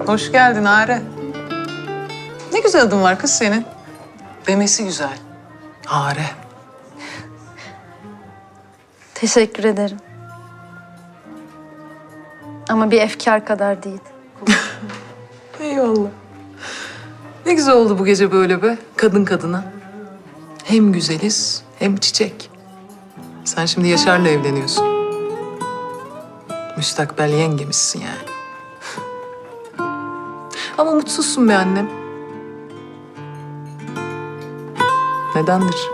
Hoş geldin Are. Ne güzel adın var kız senin. Demesi güzel. Are. Teşekkür ederim. Ama bir efkar kadar değil. Eyvallah. Ne güzel oldu bu gece böyle be. Kadın kadına. Hem güzeliz hem çiçek. Sen şimdi Yaşar'la evleniyorsun. Müstakbel yengemizsin yani. Ama mutsuzsun be annem. Nedendir?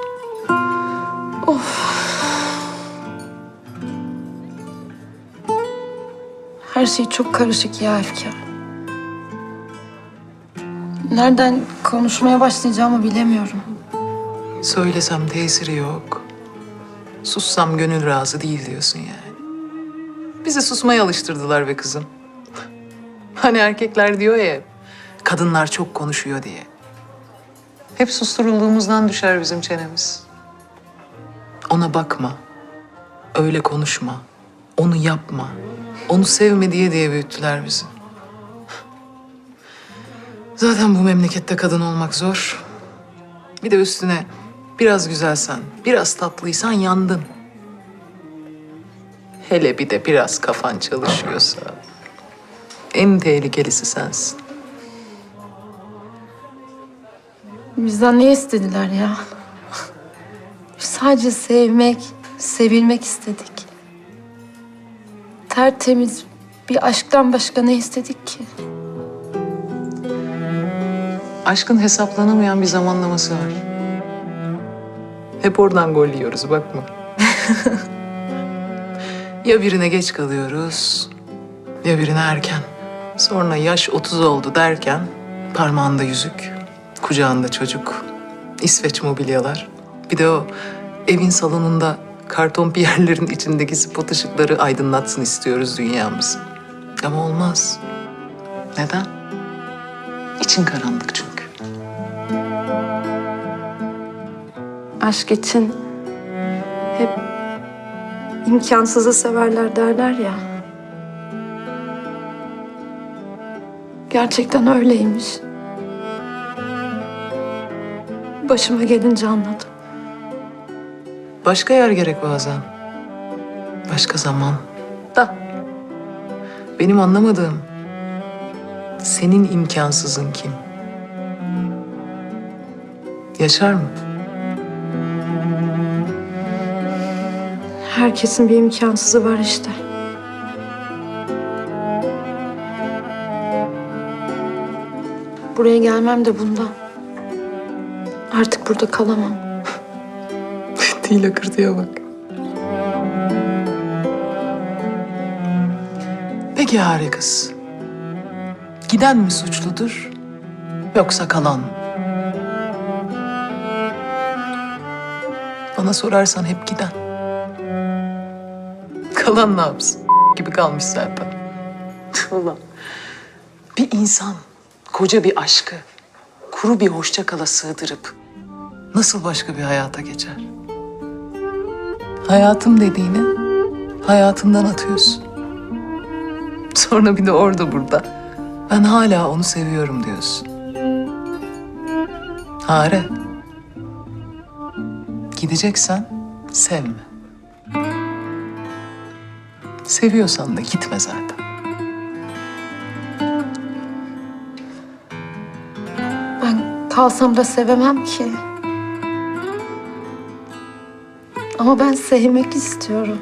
Her şey çok karışık ya efkar. Nereden konuşmaya başlayacağımı bilemiyorum. Söylesem tesiri yok. Sussam gönül razı değil diyorsun yani. Bizi susmaya alıştırdılar be kızım. Hani erkekler diyor ya, kadınlar çok konuşuyor diye. Hep susturulduğumuzdan düşer bizim çenemiz. Ona bakma, öyle konuşma, onu yapma, onu sevme diye diye büyüttüler bizi. Zaten bu memlekette kadın olmak zor. Bir de üstüne biraz güzelsen, biraz tatlıysan yandın. Hele bir de biraz kafan çalışıyorsa en tehlikelisi sensin. Bizden ne istediler ya? Sadece sevmek, sevilmek istedik. Tertemiz bir aşktan başka ne istedik ki? Aşkın hesaplanamayan bir zamanlaması var. Hep oradan gol yiyoruz bakma. ya birine geç kalıyoruz ya birine erken. Sonra yaş 30 oldu derken parmağında yüzük, kucağında çocuk, İsveç mobilyalar. Bir de o evin salonunda karton piyerlerin içindeki spot ışıkları aydınlatsın istiyoruz dünyamızı. Ama olmaz. Neden? İçin karanlık çünkü. Aşk için hep imkansızı severler derler ya. Gerçekten öyleymiş. Başıma gelince anladım. Başka yer gerek bazen. Başka zaman. Da. Benim anlamadığım senin imkansızın kim? Yaşar mı? Herkesin bir imkansızı var işte. Buraya gelmem de bundan. Artık burada kalamam. Değil akırtıya bak. Peki Hare kız. Giden mi suçludur yoksa kalan mı? Bana sorarsan hep giden. Kalan ne yapsın? gibi kalmış zaten. Ulan. Bir insan koca bir aşkı kuru bir hoşça kala sığdırıp nasıl başka bir hayata geçer? Hayatım dediğini hayatından atıyorsun. Sonra bir de orada burada ben hala onu seviyorum diyorsun. Hare. Gideceksen sevme. Seviyorsan da gitme zaten. Kalsam da sevemem ki. Ama ben sevmek istiyorum.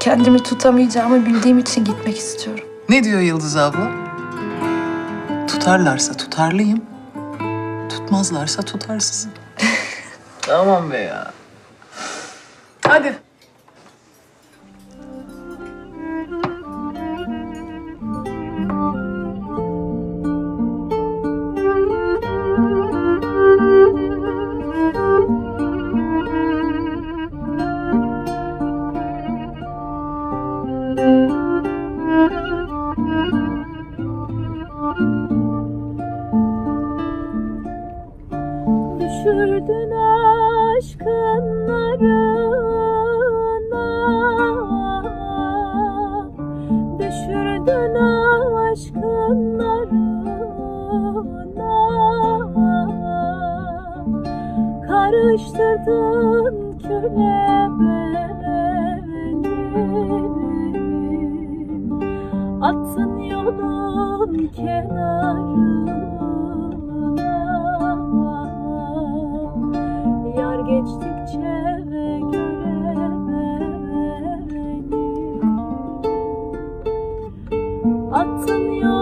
Kendimi tutamayacağımı bildiğim için gitmek istiyorum. Ne diyor Yıldız abla? Tutarlarsa tutarlıyım. Tutmazlarsa tutarsızım. tamam be ya. Hadi. Attın yolun kenarına. Yar geçtikçe göremeni Attın yolun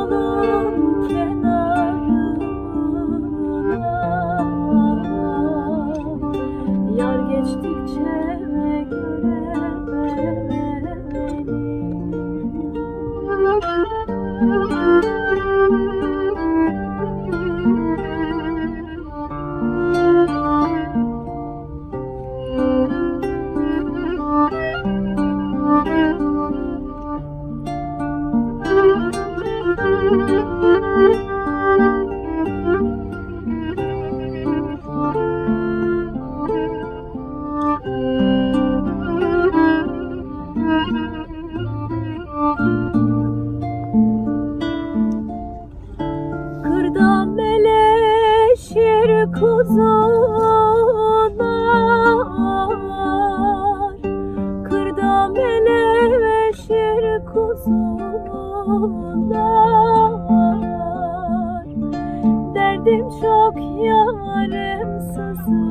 kuzular Derdim çok yarim sızılar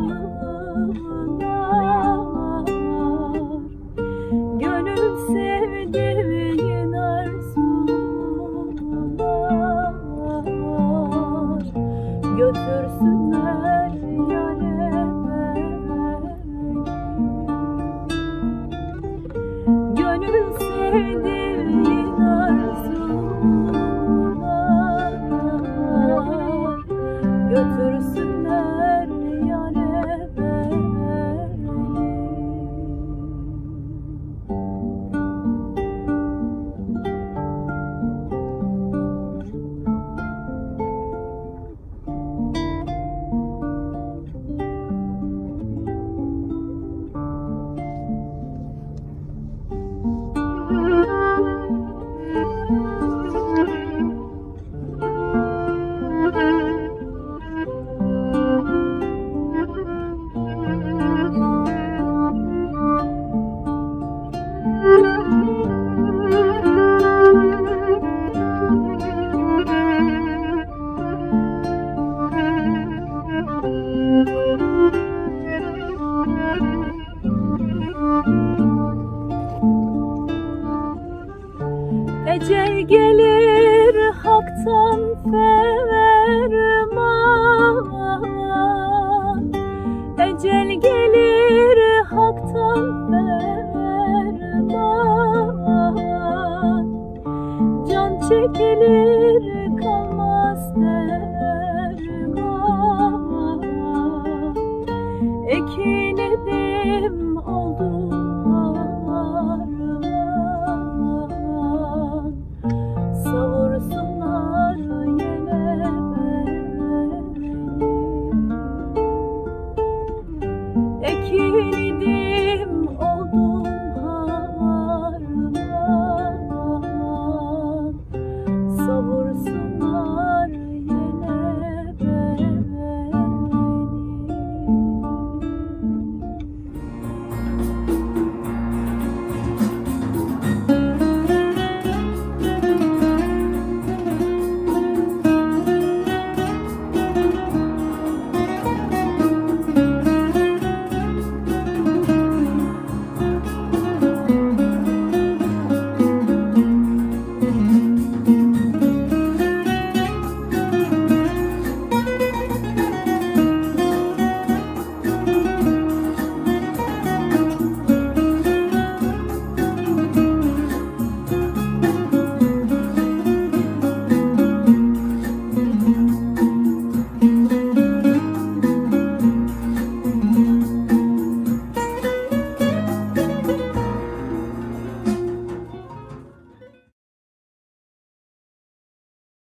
gelir haktan ferman. Ecel gelir haktan ferman. Can çekilir kalmaz derman. Ekin edip